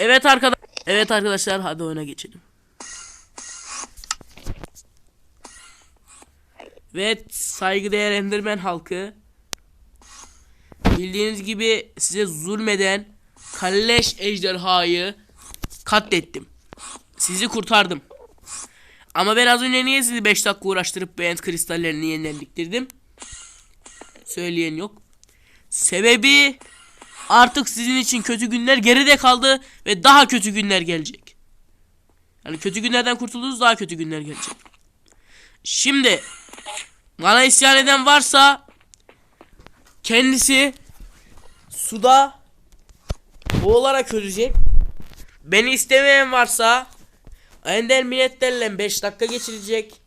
Evet arkadaş Evet arkadaşlar hadi oyuna geçelim. Evet saygıdeğer Enderman halkı. Bildiğiniz gibi size zulmeden kalleş ejderhayı katlettim. Sizi kurtardım. Ama ben az önce niye sizi 5 dakika uğraştırıp beğen kristallerini yeniden diktirdim? Söyleyen yok. Sebebi artık sizin için kötü günler geride kaldı ve daha kötü günler gelecek. Yani kötü günlerden kurtuldunuz daha kötü günler gelecek. Şimdi bana isyan eden varsa kendisi suda boğularak ölecek. Beni istemeyen varsa Ender milletlerle 5 dakika geçirecek.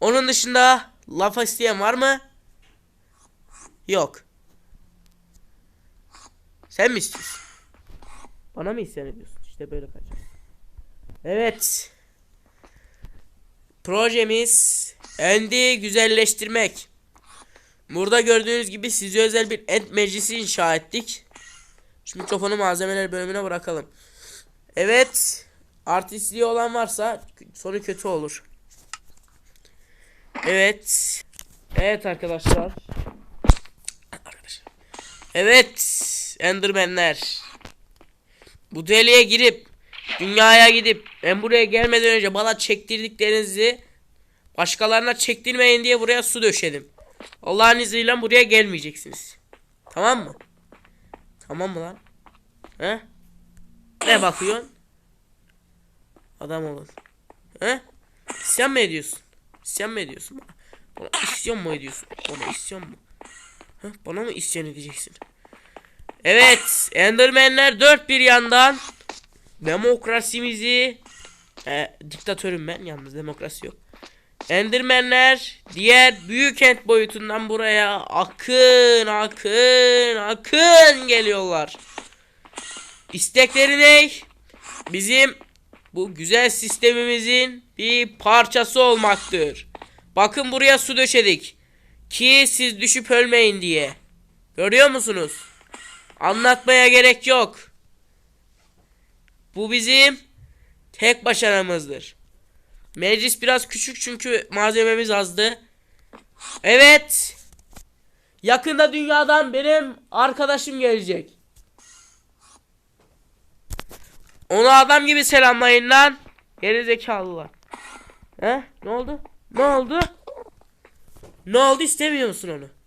Onun dışında laf isteyen var mı? Yok. Sen mi istiyorsun? Bana mı isyan ediyorsun? İşte böyle kaçar. Evet. Projemiz Endi güzelleştirmek. Burada gördüğünüz gibi size özel bir end meclisi inşa ettik. Şu mikrofonu malzemeler bölümüne bırakalım. Evet. Artistliği olan varsa sonu kötü olur. Evet. Evet arkadaşlar. Arkadaşlar. Evet. Endermenler. Bu deliğe girip dünyaya gidip ben buraya gelmeden önce bana çektirdiklerinizi başkalarına çektirmeyin diye buraya su döşedim. Allah'ın izniyle buraya gelmeyeceksiniz. Tamam mı? Tamam mı lan? He? Ne bakıyorsun? Adam olun. He? İsyan mı ediyorsun? İsyan mı ediyorsun bana? İsyan mı ediyorsun? Bana isyan mı? He? Bana mı isyan edeceksin? Evet. Endermenler dört bir yandan demokrasimizi e, diktatörüm ben yalnız demokrasi yok. Endermenler diğer büyük kent boyutundan buraya akın akın akın geliyorlar. İstekleri ne? Bizim bu güzel sistemimizin bir parçası olmaktır. Bakın buraya su döşedik. Ki siz düşüp ölmeyin diye. Görüyor musunuz? Anlatmaya gerek yok. Bu bizim tek başarımızdır. Meclis biraz küçük çünkü malzememiz azdı. Evet. Yakında dünyadan benim arkadaşım gelecek. Onu adam gibi selamlayın lan. Geri zekalılar. He? Ne oldu? Ne oldu? Ne oldu istemiyor musun onu?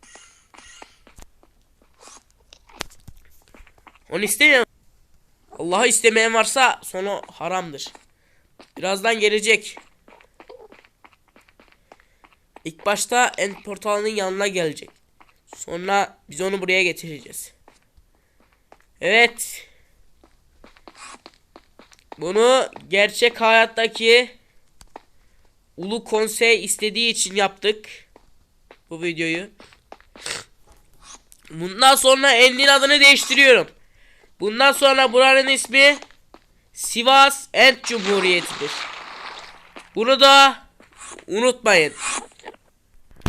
Onu istemiyor musun? Allah'ı istemeyen varsa sonu haramdır. Birazdan gelecek. İlk başta end portalının yanına gelecek. Sonra biz onu buraya getireceğiz. Evet. Bunu gerçek hayattaki Ulu Konsey istediği için yaptık. Bu videoyu. Bundan sonra Endin adını değiştiriyorum. Bundan sonra buranın ismi Sivas End Cumhuriyeti'dir. Bunu da unutmayın.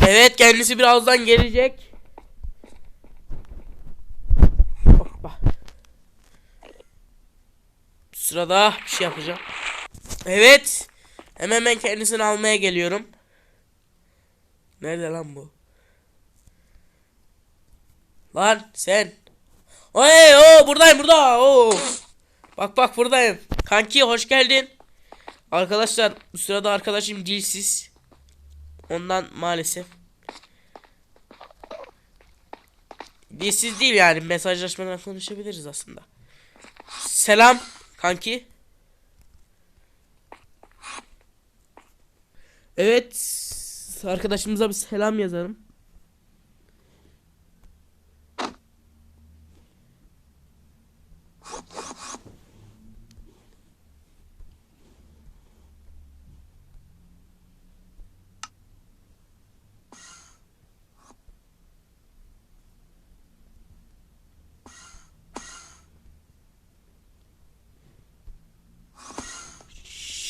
Evet kendisi birazdan gelecek. Hoppa. Sırada bir şey yapacağım. Evet. Hemen ben kendisini almaya geliyorum. Nerede lan bu? Lan sen. Oy o buradayım burada. Oo. Bak bak buradayım. Kanki hoş geldin. Arkadaşlar bu sırada arkadaşım dilsiz. Ondan maalesef. Dilsiz değil yani mesajlaşmadan konuşabiliriz aslında. Selam kanki. Evet arkadaşımıza bir selam yazalım.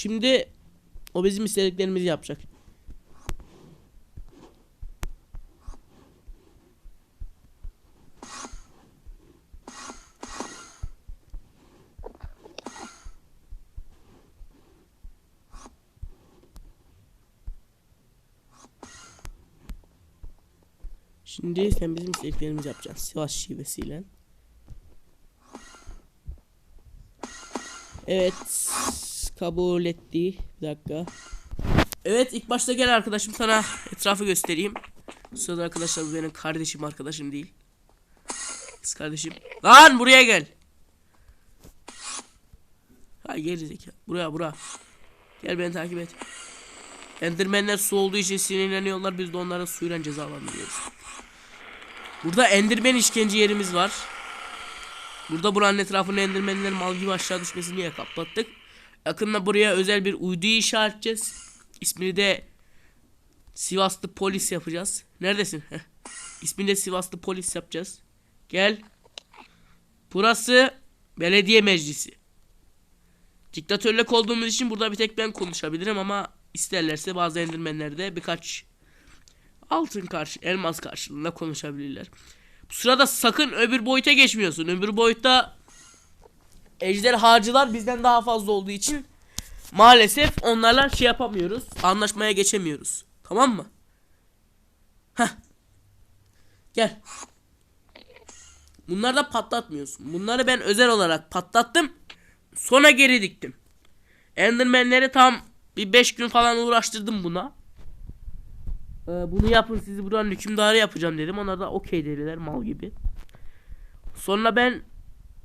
Şimdi o bizim istediklerimizi yapacak. Şimdi sen bizim istediklerimizi yapacaksın. Sivas şivesiyle. Evet. Kabul etti. Bir dakika. Evet ilk başta gel arkadaşım sana etrafı göstereyim. Sırada arkadaşlar bu benim kardeşim arkadaşım değil. Kız kardeşim. Lan buraya gel. Ha geri zeka. Buraya buraya. Gel beni takip et. Endermenler su olduğu için sinirleniyorlar. Biz de onları suyla cezalandırıyoruz. Burada endermen işkence yerimiz var. Burada buranın etrafını endermenler mal gibi aşağı düşmesini niye kapattık. Yakında buraya özel bir uydu inşa edeceğiz. İsmini de Sivaslı polis yapacağız. Neredesin? İsmini de Sivaslı polis yapacağız. Gel. Burası belediye meclisi. Diktatörlük olduğumuz için burada bir tek ben konuşabilirim ama isterlerse bazı endirmenler de birkaç altın karşı elmas karşılığında konuşabilirler. Bu sırada sakın öbür boyuta geçmiyorsun. Öbür boyutta ejderhacılar bizden daha fazla olduğu için maalesef onlarla şey yapamıyoruz. Anlaşmaya geçemiyoruz. Tamam mı? Heh. Gel. Bunları da patlatmıyorsun. Bunları ben özel olarak patlattım. Sonra geri diktim. Enderman'leri tam bir 5 gün falan uğraştırdım buna. Ee, bunu yapın sizi buranın hükümdarı yapacağım dedim. Onlar da okey dediler mal gibi. Sonra ben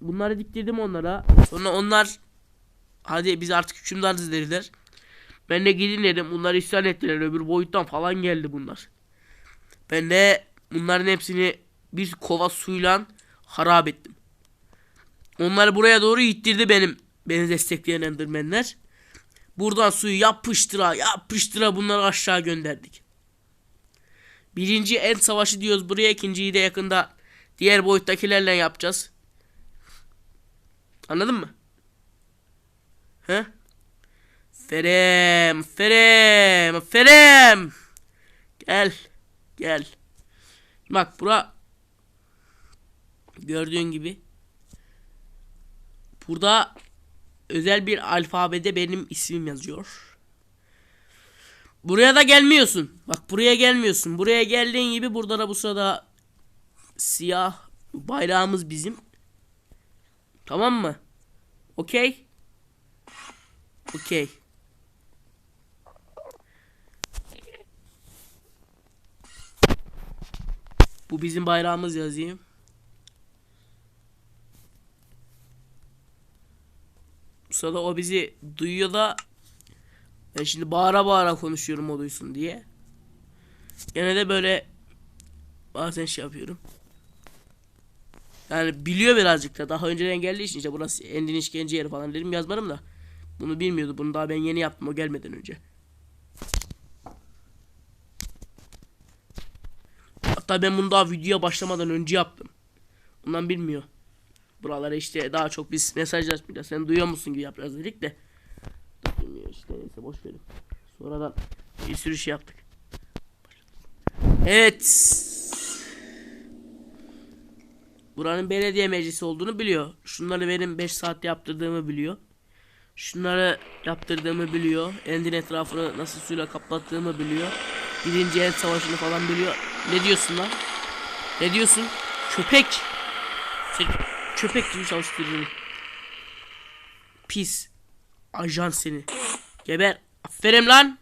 bunları diktirdim onlara. Sonra onlar hadi biz artık hükümdarız dediler. Ben de gidin dedim. Bunlar isyan ettiler. Öbür boyuttan falan geldi bunlar. Ben de bunların hepsini bir kova suyla harap ettim. Onları buraya doğru ittirdi benim beni destekleyen endermenler. Buradan suyu yapıştıra yapıştıra bunları aşağı gönderdik. Birinci en savaşı diyoruz buraya ikinciyi de yakında diğer boyuttakilerle yapacağız. Anladın mı? He? Ferem, Ferem, Ferem. Gel, gel. Bak bura gördüğün gibi burada özel bir alfabede benim ismim yazıyor. Buraya da gelmiyorsun. Bak buraya gelmiyorsun. Buraya geldiğin gibi burada da bu sırada siyah bayrağımız bizim. Tamam mı? Okey. Okey. Bu bizim bayrağımız yazayım. Sırada o bizi duyuyor da ben şimdi bağıra bağıra konuşuyorum o duysun diye. Gene de böyle bazen şey yapıyorum. Yani biliyor birazcık da daha önceden geldiği için işte burası endin işkence yeri falan dedim yazmadım da. Bunu bilmiyordu. Bunu daha ben yeni yaptım o gelmeden önce. Hatta ben bunu daha videoya başlamadan önce yaptım. Ondan bilmiyor. Buralara işte daha çok biz mesajlaşmayacağız. Sen duyuyor musun gibi yapacağız dedik de. Bilmiyor işte neyse boş verin. Sonradan bir sürü şey yaptık. Evet. Buranın belediye meclisi olduğunu biliyor. Şunları benim 5 saat yaptırdığımı biliyor. Şunları yaptırdığımı biliyor. Endin etrafını nasıl suyla kaplattığımı biliyor. Birinci el savaşını falan biliyor. Ne diyorsun lan? Ne diyorsun? Köpek. Seni köpek gibi çalıştırıyorum. Pis. Ajan seni. Geber. Aferin lan.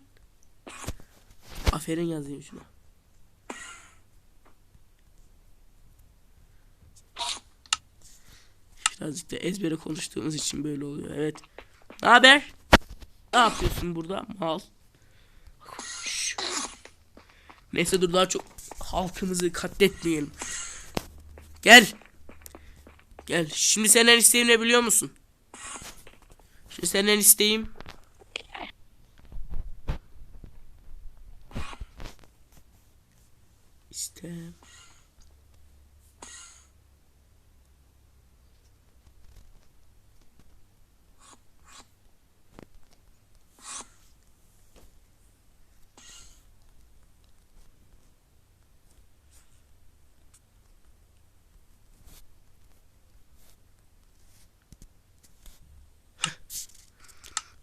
Aferin yazayım şuna. Birazcık da ezbere konuştuğumuz için böyle oluyor. Evet. Ne haber? Ne yapıyorsun burada? Mal. Neyse dur daha çok halkımızı katletmeyelim. Gel. Gel. Şimdi senden isteğim ne biliyor musun? Şimdi senden isteğim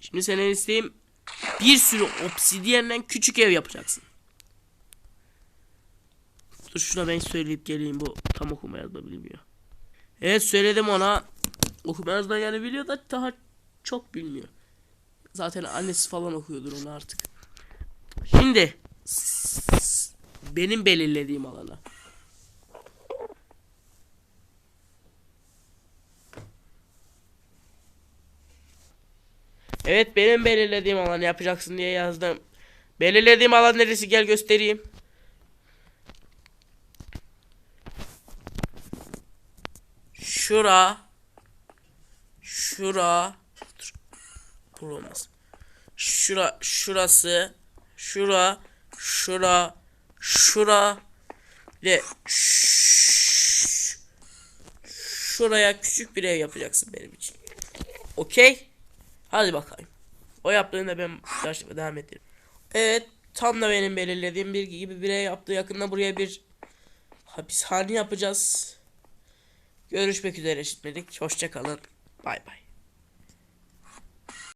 Şimdi senin isteğim bir sürü obsidiyenden küçük ev yapacaksın. Dur şuna ben söyleyip geleyim bu tam okuma yazma bilmiyor. Evet söyledim ona. Okuma yazma yani biliyor da daha çok bilmiyor. Zaten annesi falan okuyordur onu artık. Şimdi benim belirlediğim alana. Evet benim belirlediğim alanı yapacaksın diye yazdım. Belirlediğim alan neresi gel göstereyim. Şura. Şura. Dur. Olmaz. Şura, şurası. Şura. Şura. Şura. Ve şuraya küçük bir ev yapacaksın benim için. Okey? Hadi bakayım. O yaptığında ben yaşlıkla devam ederim. Evet. Tam da benim belirlediğim bir gibi bir ev yaptı. Yakında buraya bir hapishane yapacağız. Görüşmek üzere şimdilik. Hoşça kalın. Bay bay.